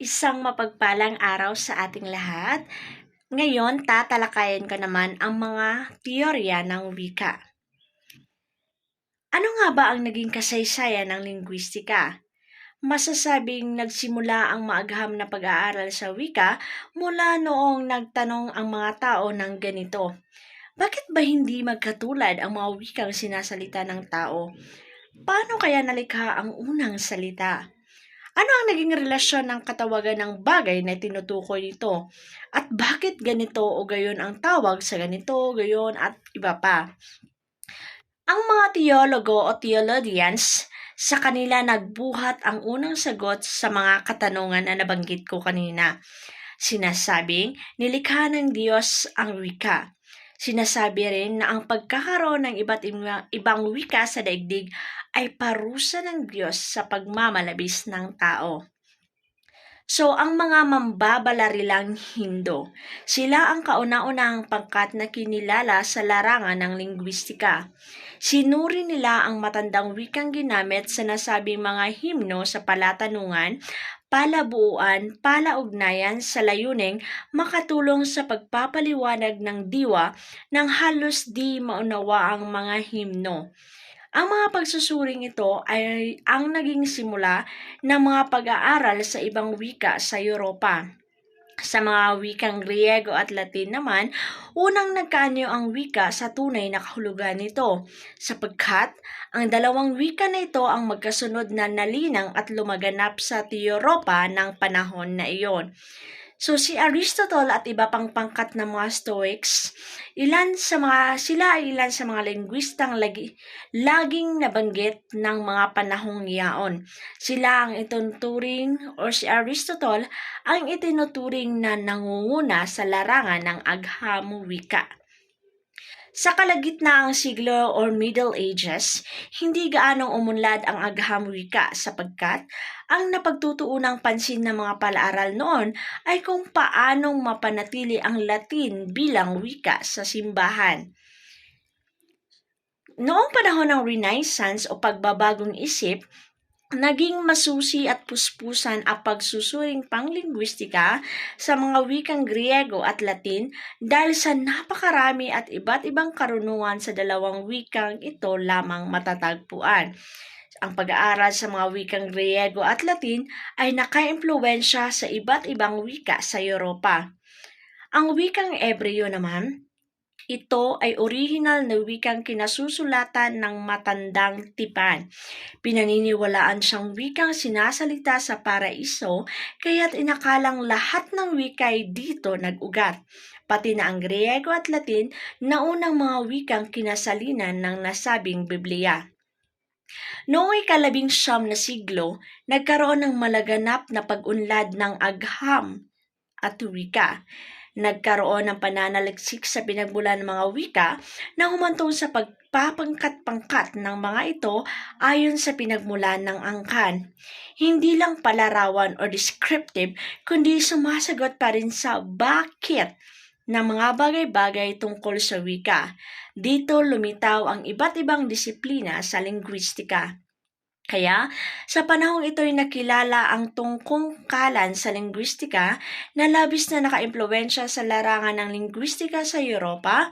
Isang mapagpalang araw sa ating lahat. Ngayon, tatalakayin ko naman ang mga teorya ng wika. Ano nga ba ang naging kasaysayan ng linguistika? Masasabing nagsimula ang maagham na pag-aaral sa wika mula noong nagtanong ang mga tao ng ganito. Bakit ba hindi magkatulad ang mga wikang sinasalita ng tao? Paano kaya nalikha ang unang salita? Ano ang naging relasyon ng katawagan ng bagay na tinutukoy nito? At bakit ganito o gayon ang tawag sa ganito, gayon at iba pa? Ang mga teologo o theologians sa kanila nagbuhat ang unang sagot sa mga katanungan na nabanggit ko kanina. Sinasabing nilikha ng Diyos ang wika. Sinasabi rin na ang pagkakaroon ng iba't ibang wika sa daigdig ay parusa ng Diyos sa pagmamalabis ng tao. So, ang mga mambabalarilang Hindo, sila ang kauna-unahang pangkat na kinilala sa larangan ng lingwistika. Sinuri nila ang matandang wikang ginamit sa nasabing mga himno sa palatanungan, palabuuan, palaugnayan sa layuning makatulong sa pagpapaliwanag ng diwa ng halos di maunawa ang mga himno. Ang mga pagsusuring ito ay ang naging simula ng mga pag-aaral sa ibang wika sa Europa. Sa mga wikang Griego at Latin naman, unang nagkaanyo ang wika sa tunay na kahulugan nito, sapagkat ang dalawang wika na ito ang magkasunod na nalinang at lumaganap sa Europa ng panahon na iyon. So si Aristotle at iba pang pangkat ng mga Stoics, ilan sa mga sila ay ilan sa mga linguistang lagi, laging nabanggit ng mga panahong yaon. Sila ang ituturing or si Aristotle ang itinuturing na nangunguna sa larangan ng agham wika. Sa kalagitnaang siglo or Middle Ages, hindi gaanong umunlad ang agham wika sapagkat ang napagtutuunang pansin ng mga palaaral noon ay kung paanong mapanatili ang Latin bilang wika sa simbahan. Noong panahon ng Renaissance o pagbabagong isip, Naging masusi at puspusan ang pagsusuring panglingwistika sa mga wikang Griego at Latin dahil sa napakarami at iba't ibang karunungan sa dalawang wikang ito lamang matatagpuan. Ang pag-aaral sa mga wikang Griego at Latin ay nakaimpluwensya sa iba't ibang wika sa Europa. Ang wikang Ebreo naman ito ay original na wikang kinasusulatan ng matandang tipan. Pinaniniwalaan siyang wikang sinasalita sa paraiso, kaya't inakalang lahat ng wika ay dito nag-ugat. Pati na ang Griego at Latin na unang mga wikang kinasalinan ng nasabing Biblia. Noong ikalabing siyam na siglo, nagkaroon ng malaganap na pag-unlad ng agham at wika nagkaroon ng pananaliksik sa pinagmulan ng mga wika na humantong sa pagpapangkat-pangkat ng mga ito ayon sa pinagmulan ng angkan. Hindi lang palarawan o descriptive, kundi sumasagot pa rin sa bakit ng mga bagay-bagay tungkol sa wika. Dito lumitaw ang iba't ibang disiplina sa linguistika. Kaya, sa panahong ito ay nakilala ang tungkungkalan sa linguistika na labis na nakaimpluwensya sa larangan ng linguistika sa Europa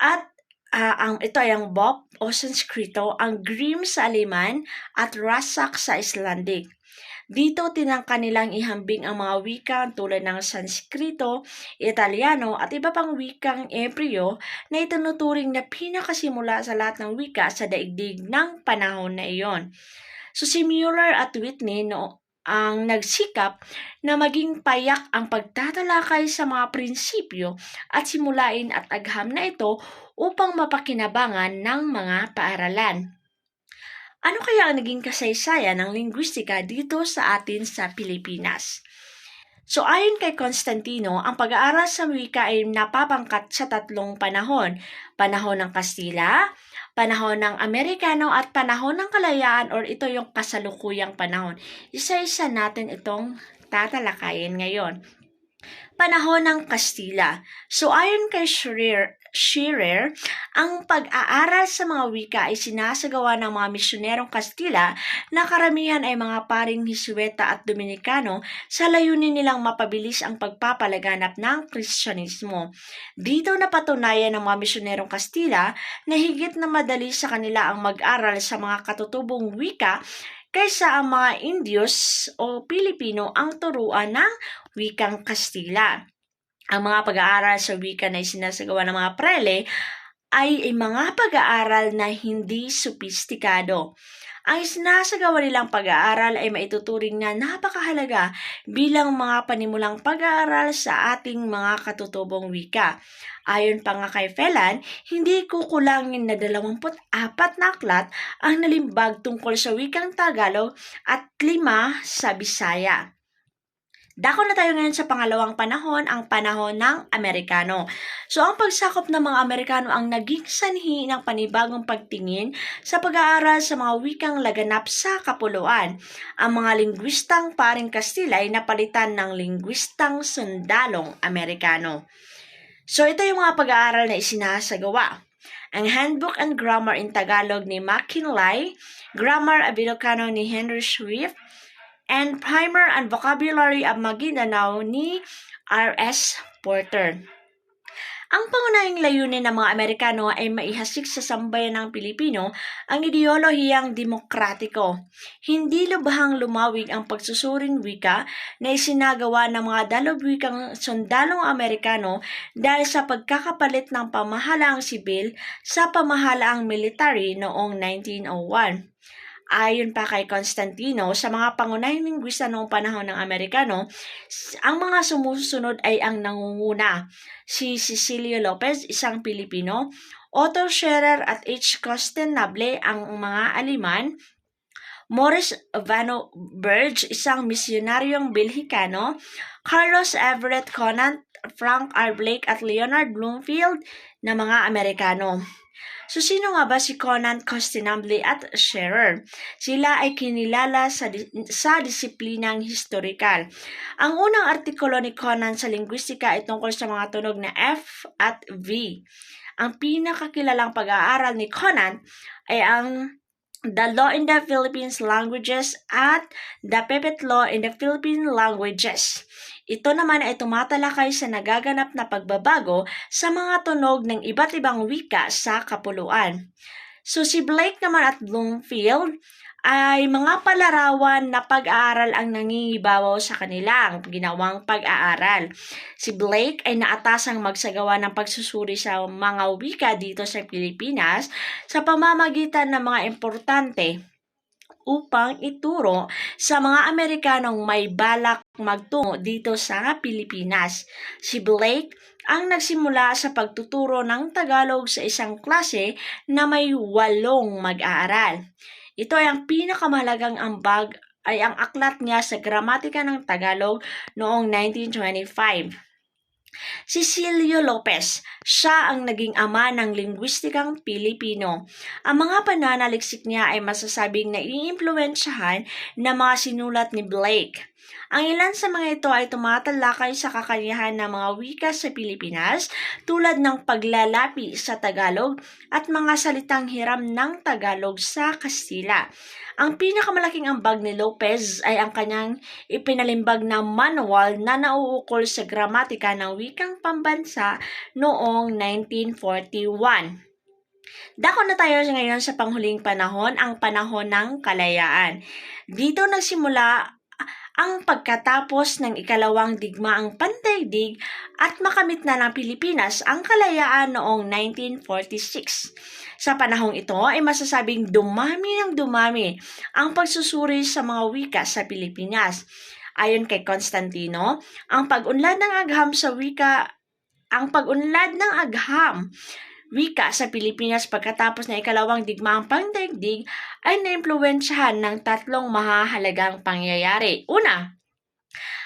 at uh, ang ito ay ang Bop o Sanskrito, ang Grimm sa Aleman at Rasak sa Icelandic. Dito tinangka nilang ihambing ang mga wika tulad ng Sanskrito, Italiano at iba pang wikang Ebreo na itinuturing na pinakasimula sa lahat ng wika sa daigdig ng panahon na iyon. So si Mueller at Whitney no, ang nagsikap na maging payak ang pagtatalakay sa mga prinsipyo at simulain at agham na ito upang mapakinabangan ng mga paaralan. Ano kaya ang naging kasaysayan ng linguistika dito sa atin sa Pilipinas? So ayon kay Constantino, ang pag-aaral sa wika ay napapangkat sa tatlong panahon. Panahon ng Kastila, panahon ng Amerikano at panahon ng kalayaan or ito yung kasalukuyang panahon. Isa-isa natin itong tatalakayin ngayon. Panahon ng Kastila. So ayon kay Schreier, Shearer, ang pag-aaral sa mga wika ay sinasagawa ng mga misyonerong Kastila na karamihan ay mga paring Hisueta at Dominikano sa layunin nilang mapabilis ang pagpapalaganap ng Kristyanismo. Dito napatunayan ng mga misyonerong Kastila na higit na madali sa kanila ang mag-aral sa mga katutubong wika kaysa ang mga Indios o Pilipino ang turuan ng wikang Kastila. Ang mga pag-aaral sa wika na isinasagawa ng mga prele ay, ay mga pag-aaral na hindi sopistikado. Ang isinasagawa nilang pag-aaral ay maituturing na napakahalaga bilang mga panimulang pag-aaral sa ating mga katutubong wika. Ayon pa nga kay Felan, hindi kukulangin na 24 na aklat ang nalimbag tungkol sa wikang Tagalog at lima sa Bisaya. Dako na tayo ngayon sa pangalawang panahon, ang panahon ng Amerikano. So, ang pagsakop ng mga Amerikano ang naging sanhi ng panibagong pagtingin sa pag-aaral sa mga wikang laganap sa kapuluan. Ang mga lingwistang paring Kastila ay napalitan ng lingwistang sundalong Amerikano. So, ito yung mga pag-aaral na isinasagawa. Ang Handbook and Grammar in Tagalog ni McKinley, Grammar of Ilocano ni Henry Swift, and Primer and Vocabulary of Maguindanao ni R.S. Porter. Ang pangunahing layunin ng mga Amerikano ay maihasik sa sambayan ng Pilipino ang ideolohiyang demokratiko. Hindi lubhang lumawig ang pagsusuring wika na isinagawa ng mga dalubwikang sundalong Amerikano dahil sa pagkakapalit ng pamahalaang sibil sa pamahalaang military noong 1901. Ayon pa kay Constantino, sa mga pangunahing lingwista noong panahon ng Amerikano, ang mga sumusunod ay ang nangunguna. Si Cecilio Lopez, isang Pilipino, Otto Scherer at H. Costenable, ang mga Aliman, Morris Vano Burge, isang misyonaryong Belhikano, Carlos Everett Conant, Frank R. Blake at Leonard Bloomfield na mga Amerikano. So, sino nga ba si Conan Costinabli at Scherer? Sila ay kinilala sa, di- sa disiplinang historical. Ang unang artikulo ni Conan sa linguistika ay tungkol sa mga tunog na F at V. Ang pinakakilalang pag-aaral ni Conan ay ang The Law in the Philippines Languages at The Pepet Law in the Philippine Languages. Ito naman ay tumatalakay sa nagaganap na pagbabago sa mga tunog ng iba't ibang wika sa kapuluan. So si Blake naman at Bloomfield ay mga palarawan na pag-aaral ang nangingibabaw sa kanilang ginawang pag-aaral. Si Blake ay naatasang magsagawa ng pagsusuri sa mga wika dito sa Pilipinas sa pamamagitan ng mga importante upang ituro sa mga Amerikanong may balak magtungo dito sa Pilipinas. Si Blake ang nagsimula sa pagtuturo ng Tagalog sa isang klase na may walong mag-aaral. Ito ay ang pinakamahalagang ambag ay ang aklat niya sa gramatika ng Tagalog noong 1925. Cecilio Lopez, siya ang naging ama ng lingwistikang Pilipino. Ang mga pananaliksik niya ay masasabing naiimpluwensyahan ng mga sinulat ni Blake. Ang ilan sa mga ito ay tumatalakay sa kakayahan ng mga wika sa Pilipinas tulad ng paglalapi sa Tagalog at mga salitang hiram ng Tagalog sa Kastila. Ang pinakamalaking ambag ni Lopez ay ang kanyang ipinalimbag na manual na nauukol sa gramatika ng wikang pambansa noong 1941. Dako na tayo ngayon sa panghuling panahon, ang panahon ng kalayaan. Dito nagsimula ang pagkatapos ng ikalawang digmaang pandaigdig at makamit na ng Pilipinas ang kalayaan noong 1946. Sa panahong ito ay masasabing dumami ng dumami ang pagsusuri sa mga wika sa Pilipinas. Ayon kay Constantino, ang pag-unlad ng agham sa wika ang pag-unlad ng agham wika sa Pilipinas pagkatapos ng ikalawang digmaang pangdaigdig ay naimpluwensyahan ng tatlong mahahalagang pangyayari. Una,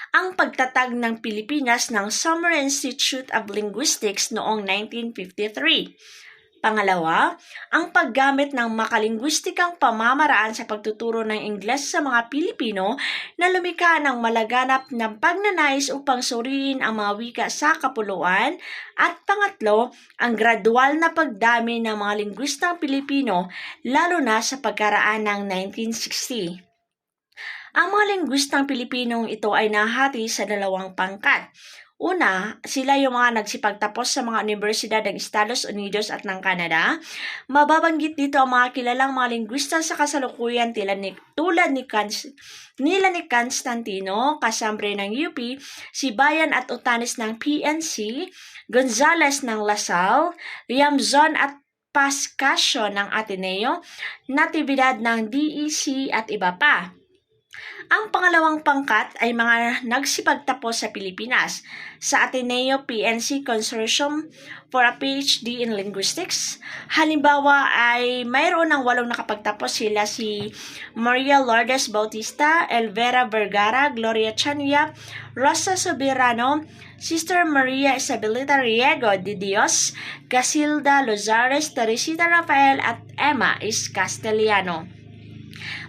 ang pagtatag ng Pilipinas ng Summer Institute of Linguistics noong 1953. Pangalawa, ang paggamit ng makalingwistikang pamamaraan sa pagtuturo ng Ingles sa mga Pilipino na lumikha ng malaganap ng pagnanais upang suriin ang mga wika sa kapuluan. At pangatlo, ang gradual na pagdami ng mga lingwistang Pilipino lalo na sa pagkaraan ng 1960. Ang mga lingwistang Pilipinong ito ay nahati sa dalawang pangkat. Una, sila yung mga nagsipagtapos sa mga universidad ng Estados Unidos at ng Canada. Mababanggit dito ang mga kilalang mga lingwista sa kasalukuyan tila ni, tulad ni Cans, nila ni Constantino, kasambre ng UP, si Bayan at Utanis ng PNC, Gonzales ng Lasal, Liamzon at Pascasio ng Ateneo, Natividad ng DEC at iba pa. Ang pangalawang pangkat ay mga nagsipagtapos sa Pilipinas sa Ateneo PNC Consortium for a PhD in Linguistics. Halimbawa ay mayroon ng walong nakapagtapos sila si Maria Lourdes Bautista, Elvera Vergara, Gloria Chania, Rosa Soberano, Sister Maria Isabelita Riego de Dios, Gasilda Lozares, Teresita Rafael at Emma is Castellano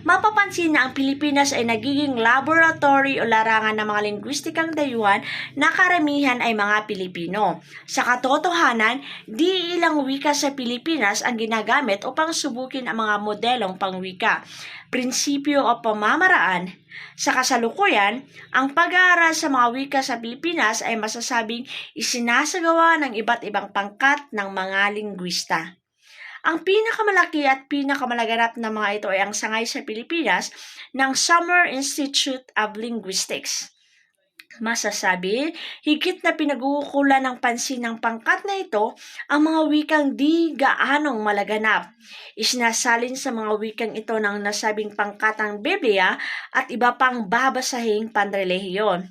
mapapansin na ang Pilipinas ay nagiging laboratory o larangan ng mga lingwistikang dayuhan na karamihan ay mga Pilipino. Sa katotohanan, di ilang wika sa Pilipinas ang ginagamit upang subukin ang mga modelong pangwika, prinsipyo o pamamaraan. Sa kasalukuyan, ang pag-aaral sa mga wika sa Pilipinas ay masasabing isinasagawa ng iba't ibang pangkat ng mga lingwista. Ang pinakamalaki at pinakamalaganap na mga ito ay ang sangay sa Pilipinas ng Summer Institute of Linguistics. Masasabi, higit na pinagukulan ng pansin ng pangkat na ito ang mga wikang di gaanong malaganap. Isinasalin sa mga wikang ito ng nasabing pangkatang Biblia at iba pang babasahing panrelihiyon.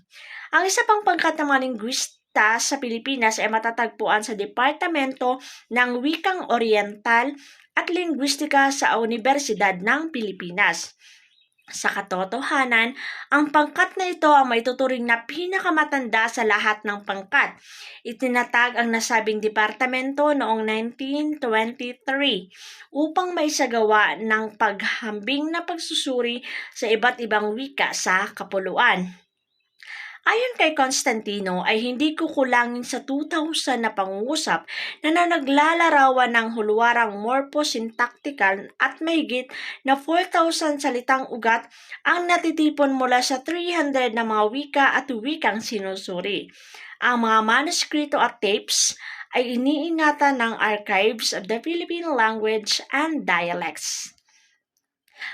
Ang isa pang pangkat ng mga linguist sa Pilipinas ay matatagpuan sa Departamento ng Wikang Oriental at Linguistika sa Universidad ng Pilipinas. Sa katotohanan, ang pangkat na ito ang maituturing na pinakamatanda sa lahat ng pangkat. Itinatag ang nasabing departamento noong 1923 upang maisagawa ng paghambing na pagsusuri sa iba't ibang wika sa kapuluan. Ayon kay Constantino ay hindi kukulangin sa 2,000 na pangungusap na naglalarawan ng hulwarang morphosyntactical at mahigit na 4,000 salitang ugat ang natitipon mula sa 300 na mga wika at wikang sinusuri. Ang mga manuskrito at tapes ay iniingatan ng Archives of the Philippine Language and Dialects.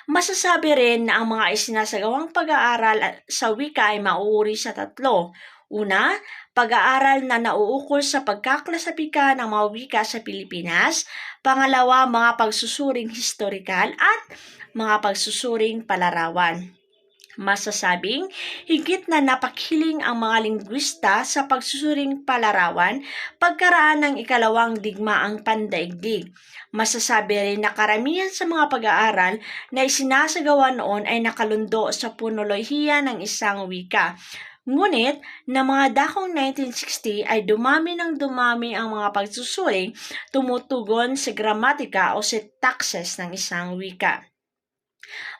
Masasabi rin na ang mga isinasagawang pag-aaral sa wika ay mauuri sa tatlo. Una, pag-aaral na nauukol sa pagkaklasapika ng mga wika sa Pilipinas. Pangalawa, mga pagsusuring historikal at mga pagsusuring palarawan masasabing higit na napakhiling ang mga lingwista sa pagsusuring palarawan pagkaraan ng ikalawang digmaang pandaigdig. Masasabi rin na karamihan sa mga pag-aaral na isinasagawa noon ay nakalundo sa punolohiya ng isang wika. Ngunit, na mga dakong 1960 ay dumami ng dumami ang mga pagsusuring tumutugon sa gramatika o syntaxes ng isang wika.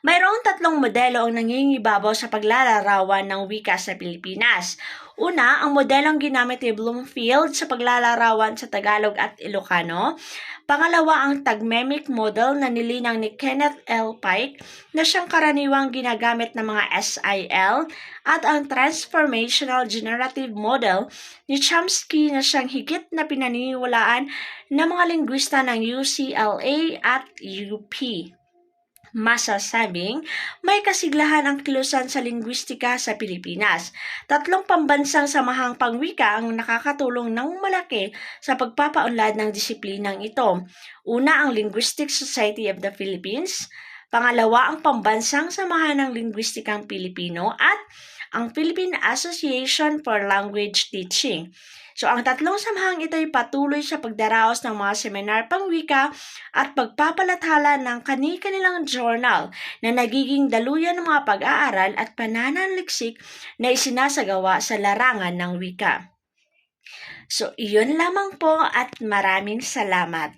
Mayroong tatlong modelo ang nangingibabaw sa paglalarawan ng wika sa Pilipinas. Una, ang modelong ginamit ni Bloomfield sa paglalarawan sa Tagalog at Ilocano. Pangalawa, ang Tagmemic model na nilinang ni Kenneth L. Pike na siyang karaniwang ginagamit ng mga SIL at ang Transformational Generative Model ni Chomsky na siyang higit na pinaniniwalaan ng mga lingwista ng UCLA at UP masasabing may kasiglahan ang kilusan sa lingwistika sa Pilipinas. Tatlong pambansang samahang pangwika ang nakakatulong ng malaki sa pagpapaunlad ng disiplinang ito. Una ang Linguistic Society of the Philippines, pangalawa ang pambansang samahan ng lingwistikang Pilipino at ang Philippine Association for Language Teaching. So, ang tatlong samahang ito ay patuloy sa pagdaraos ng mga seminar pangwika at pagpapalathala ng kani-kanilang journal na nagiging daluyan ng mga pag-aaral at pananaliksik na isinasagawa sa larangan ng wika. So, iyon lamang po at maraming salamat.